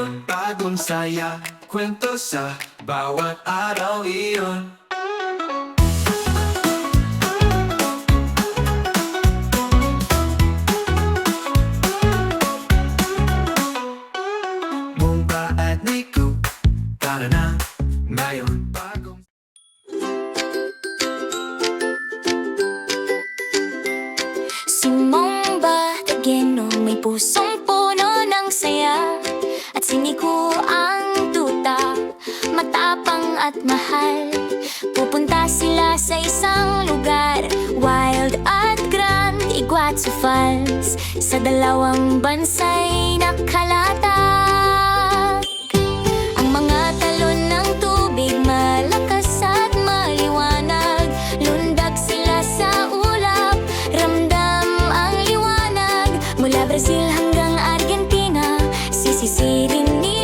iyon Bagong saya, kwento sa bawat araw iyon. Mumpa at Niku, tara na ngayon bagong Si Mumba, taginong may pusong matapang at mahal. Pupunta sila sa isang lugar Wild at grand, Iguazu Falls. Sa dalawang bansa'y nakalatak. Ang mga talon ng tubig malakas at maliwanag. Lundag sila sa ulap, ramdam ang liwanag. Mula Brazil hanggang Argentina, sisisirin nila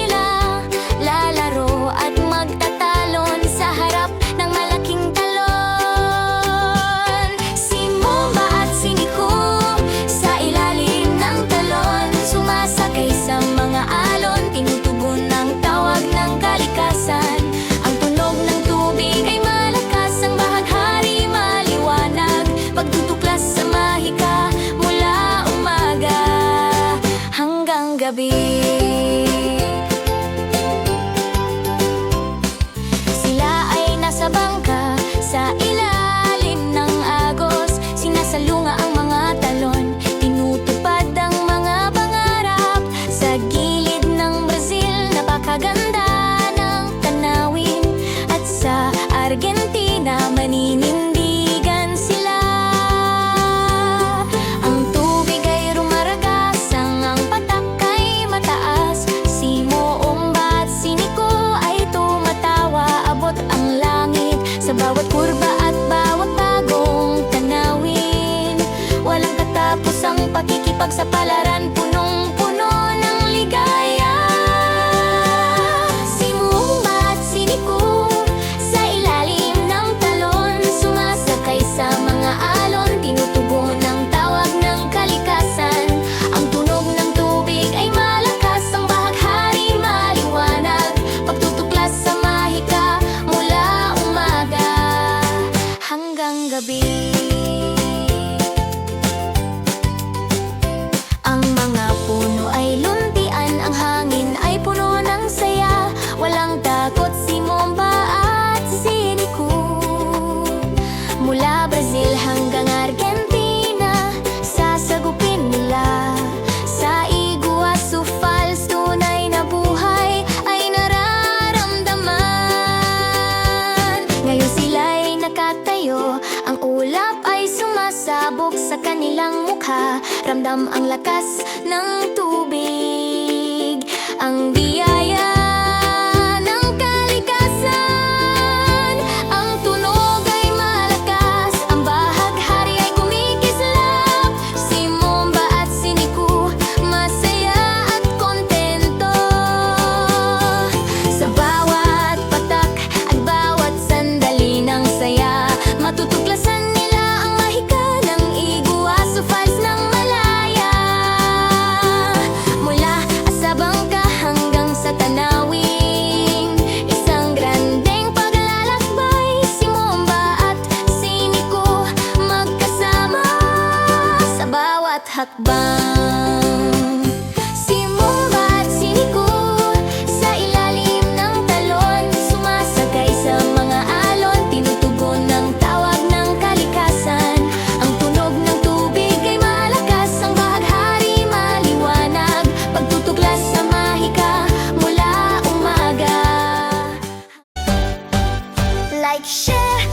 gabi Bawat kurba at bawat bagong tanawin. Walang katapos ang pakikipagsapala Ang ulap ay sumasabog sa kanilang mukha. Ramdam ang lakas ng tubig. Ang biyaya bawat hakbang. Simula at Sa ilalim ng talon Sumasagay sa mga alon Tinutugon ng tawag ng kalikasan. Ang tunog ng tubig ay malakas Ang bahaghari maliwanag. Pagtutuklas sa mahika mula umaga. Like, share,